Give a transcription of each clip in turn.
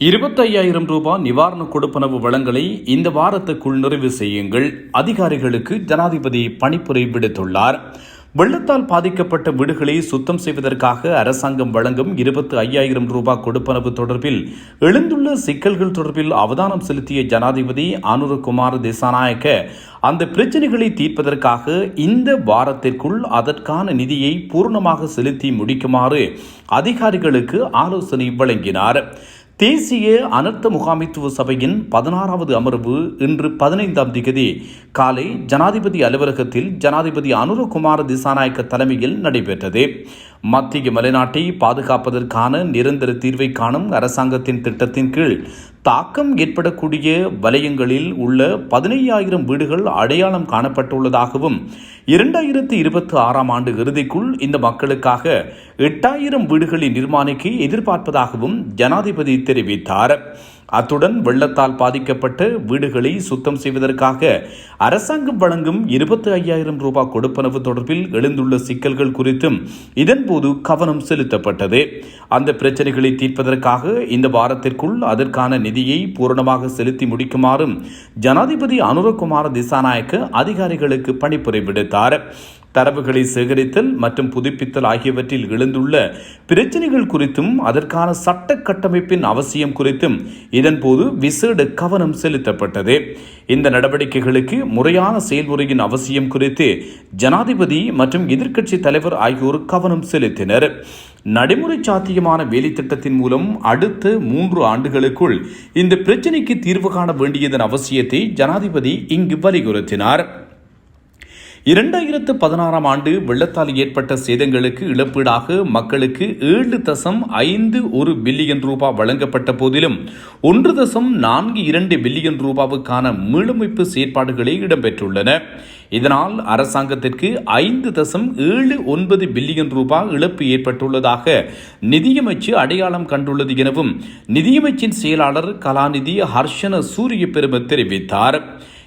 இருபத்தையாயிரம் ரூபாய் நிவாரண கொடுப்பனவு வழங்கலை இந்த வாரத்துக்குள் நிறைவு செய்யுங்கள். அதிகாரிகளுக்கு ஜனாதிபதி பணிப்புரை விடுத்துள்ளார். வெள்ளத்தால் பாதிக்கப்பட்ட வீடுகளை சுத்தம் செய்வதற்காக அரசாங்கம் வழங்கும் இருபத்தி ஐயாயிரம் ரூபாய் கொடுப்பனவு தொடர்பில் எழுந்துள்ள சிக்கல்கள் தொடர்பில் அவதானம் செலுத்திய ஜனாதிபதி அனுரகுமார் திசாநாயக்க அந்த பிரச்சனைகளை தீர்ப்பதற்காக இந்த வாரத்திற்குள் அதற்கான நிதியை பூர்ணமாக செலுத்தி முடிக்குமாறு அதிகாரிகளுக்கு ஆலோசனை வழங்கினார். தேசிய அனர்த்த முகாமைத்துவ சபையின் பதினாறாவது அமர்வு இன்று பதினைந்தாம் திகதி. காலை ஜனாதிபதி அலுவலகத்தில் ஜனாதிபதி அனுரகுமார திசாநாயக்க தலைமையில் நடைபெற்றது. மத்திய மலைநாட்டை பாதுகாப்பதற்கான நிரந்தர தீர்வை காணும் அரசாங்கத்தின் திட்டத்தின் கீழ் தாக்கம் ஏற்படக்கூடிய வலயங்களில் உள்ள பதினையாயிரம் வீடுகள் அடையாளம் காணப்பட்டுள்ளதாகவும் இரண்டாயிரத்தி இருபத்தி ஆறாம் ஆண்டு இறுதிக்குள் இந்த மக்களுக்காக எட்டாயிரம் வீடுகளை நிர்மாணிக்க எதிர்பார்ப்பதாகவும் ஜனாதிபதி தெரிவித்தார். அத்துடன் வெள்ளத்தால் பாதிக்கப்பட்ட வீடுகளை சுத்தம் செய்வதற்காக அரசாங்கம் வழங்கும் இருபத்தி ஐயாயிரம் ரூபாய் கொடுப்பனவு தொடர்பில் எழுந்துள்ள சிக்கல்கள் குறித்தும் இதன்போது கவனம் செலுத்தப்பட்டது. அந்த பிரச்சனைகளை தீர்ப்பதற்காக இந்த வாரத்திற்குள் அதற்கான நிதியை பூரணமாக செலுத்தி முடிக்குமாறும் ஜனாதிபதி அனுரகுமார் திசாநாயக்க அதிகாரிகளுக்கு பணிப்புரை விடுத்தார். தரவுகளை சேகரித்தல் மற்றும் புதுப்பித்தல் ஆகியவற்றில் எழுந்துள்ள பிரச்சனைகள் குறித்தும் அதற்கான சட்ட கட்டமைப்பின் அவசியம் குறித்தும் இதன்போது விசேட கவனம் செலுத்தப்பட்டது. இந்த நடவடிக்கைகளுக்கு முறையான செயல்முறையின் அவசியம் குறித்து ஜனாதிபதி மற்றும் எதிர்க்கட்சி தலைவர் ஆகியோர் கவனம் செலுத்தினர். நடைமுறை சாத்தியமான வேலை திட்டத்தின் மூலம் அடுத்த மூன்று ஆண்டுகளுக்குள் இந்த பிரச்சினைக்கு தீர்வு காண வேண்டியதன் அவசியத்தை ஜனாதிபதி இங்கு வலியுறுத்தினார். இரண்டாயிரத்து பதினாறாம் ஆண்டு வெள்ளத்தால் ஏற்பட்ட சேதங்களுக்கு இழப்பீடாக மக்களுக்கு ஏழு தசம் ஐந்து ஒரு பில்லியன் ரூபாய் வழங்கப்பட்ட போதிலும் ஒன்று தசம் நான்கு இரண்டு பில்லியன் ரூபாவுக்கான மீளமைப்பு செயற்பாடுகளே இடம்பெற்றுள்ளன. இதனால் அரசாங்கத்திற்கு ஐந்து தசம் ஏழு ஒன்பது பில்லியன் ரூபாய் இழப்பு ஏற்பட்டுள்ளதாக நிதியமைச்சு அடையாளம் கண்டுள்ளது எனவும் நிதியமைச்சின் செயலாளர் கலாநிதி ஹர்ஷன சூரிய பெரும தெரிவித்தார்.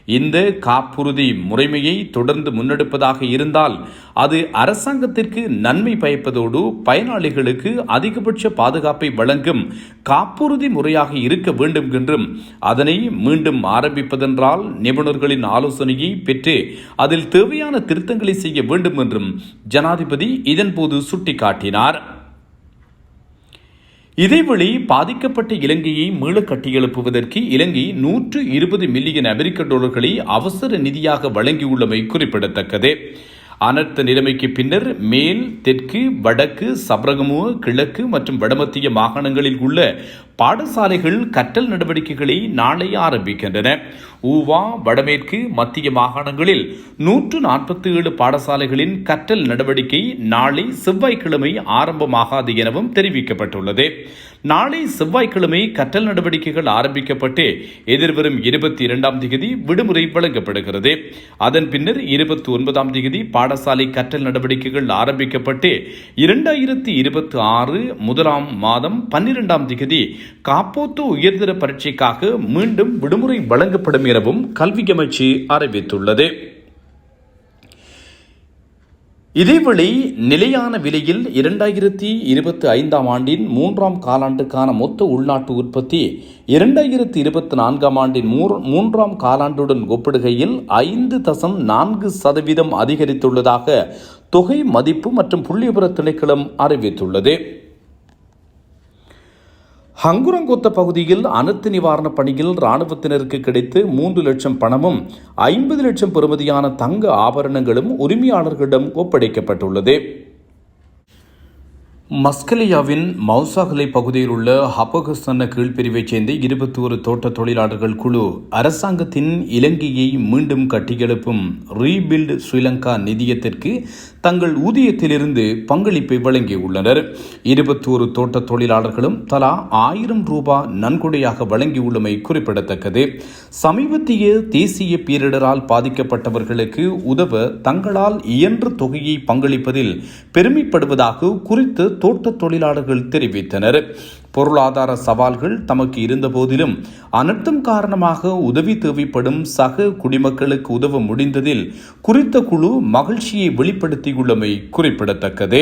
இந்த காப்புறுதி முறைமையை தொடர்ந்து முன்னெடுப்பதாக இருந்தால் அது அரசாங்கத்திற்கு நன்மை பயப்பதோடு பயனாளிகளுக்கு அதிகபட்ச பாதுகாப்பை வழங்கும் காப்புறுதி முறையாக இருக்க வேண்டும் என்றும் அதனை மீண்டும் ஆரம்பிப்பதென்றால் நிபுணர்களின் ஆலோசனையை பெற்று அதில் தேவையான திருத்தங்களை செய்ய வேண்டும் என்றும் ஜனாதிபதி இதன்போது சுட்டிக்காட்டினார். இதேவேளை பாதிக்கப்பட்ட இலங்கையை மீள கட்டியெழுப்புவதற்கு இலங்கை நூற்று இருபது மில்லியன் அமெரிக்க டாலர்களை அவசர நிதியாக வழங்கியுள்ளமை குறிப்பிடத்தக்கது. அனர்த்த நிலைமைக்கு பின்னர் மேல் தெற்கு வடக்கு சப்ரகமுவ கிழக்கு மற்றும் வடமத்திய மாகாணங்களில் உள்ள பாடசாலைகள் கற்றல் நடவடிக்கைகளை நாளை ஆரம்பிக்கின்றன. ஊவா வடமேற்கு மத்திய மாகாணங்களில் நூற்று நாற்பத்தி ஏழு பாடசாலைகளின் கற்றல் நடவடிக்கை நாளை செவ்வாய்க்கிழமை ஆரம்பமாகாது எனவும் தெரிவிக்கப்பட்டுள்ளது. நாளை செவ்வாய்க்கிழமை கற்றல் நடவடிக்கைகள் ஆரம்பிக்கப்பட்டு எதிர்வரும் இருபத்தி இரண்டாம் தேதி விடுமுறை வழங்கப்படுகிறது. அதன் பின்னர் இருபத்தி ஒன்பதாம் தேதி பாடசாலை கற்றல் நடவடிக்கைகள் ஆரம்பிக்கப்பட்டு இரண்டாயிரத்தி இருபத்தி ஆறு முதலாம் மாதம் பன்னிரெண்டாம் தேதி காப்போத்து உயர்தர பரீட்சைக்காக மீண்டும் விடுமுறை வழங்கப்படும் எனவும் கல்வி அமைச்சு அறிவித்துள்ளது. இதேவேளை நிலையான விலையில் இரண்டாயிரத்தி இருபத்தி ஐந்தாம் ஆண்டின் மூன்றாம் காலாண்டுக்கான மொத்த உள்நாட்டு உற்பத்தி இரண்டாயிரத்தி இருபத்தி நான்காம் ஆண்டின் மூன்றாம் காலாண்டுடன் ஒப்பிடுகையில் ஐந்து தசம் நான்கு சதவீதம் அதிகரித்துள்ளதாக தொகை மதிப்பு மற்றும் புள்ளிவிபர திணைக்களம் அறிவித்துள்ளது. ஹங்குரங்கொத்த பகுதியில் அனர்த்த நிவாரண பணியில் இராணுவத்தினருக்கு கிடைத்து மூன்று லட்சம் பணமும் ஐம்பது லட்சம் பெறுமதியான தங்க ஆபரணங்களும் உரிமையாளர்களிடம் ஒப்படைக்கப்பட்டுள்ளது. மஸ்கலியாவின் மௌசாகலை பகுதியில் உள்ள ஹபகஸ்தன கீழ்பிரிவைச் சேர்ந்த இருபத்தி ஒரு தோட்ட தொழிலாளர்கள் குழு அரசாங்கத்தின் இலங்கையை மீண்டும் கட்டியெழுப்பும் ரீபில்ட் ஸ்ரீலங்கா நிதியத்திற்கு தங்கள் ஊதியத்திலிருந்து பங்களிப்பை வழங்கியுள்ளனர். இருபத்தி ஒரு தோட்ட தொழிலாளர்களும் தலா ஆயிரம் ரூபாய் நன்கொடையாக வழங்கியுள்ளமை குறிப்பிடத்தக்கது. சமீபத்திய தேசிய பேரிடரால் பாதிக்கப்பட்டவர்களுக்கு உதவ தங்களால் இயன்ற தொகையை பங்களிப்பதில் பெருமைப்படுவதாக குறித்து தோட்ட தொழிலாளர்கள் தெரிவித்தனர். பொருளாதார சவால்கள் தமக்கு இருந்த போதிலும் அனர்த்தம் காரணமாக உதவி தேவைப்படும் சக குடிமக்களுக்கு உதவ முடிந்ததில் குறித்த குழு மகிழ்ச்சியை வெளிப்படுத்தியுள்ளமை குறிப்பிடத்தக்கது.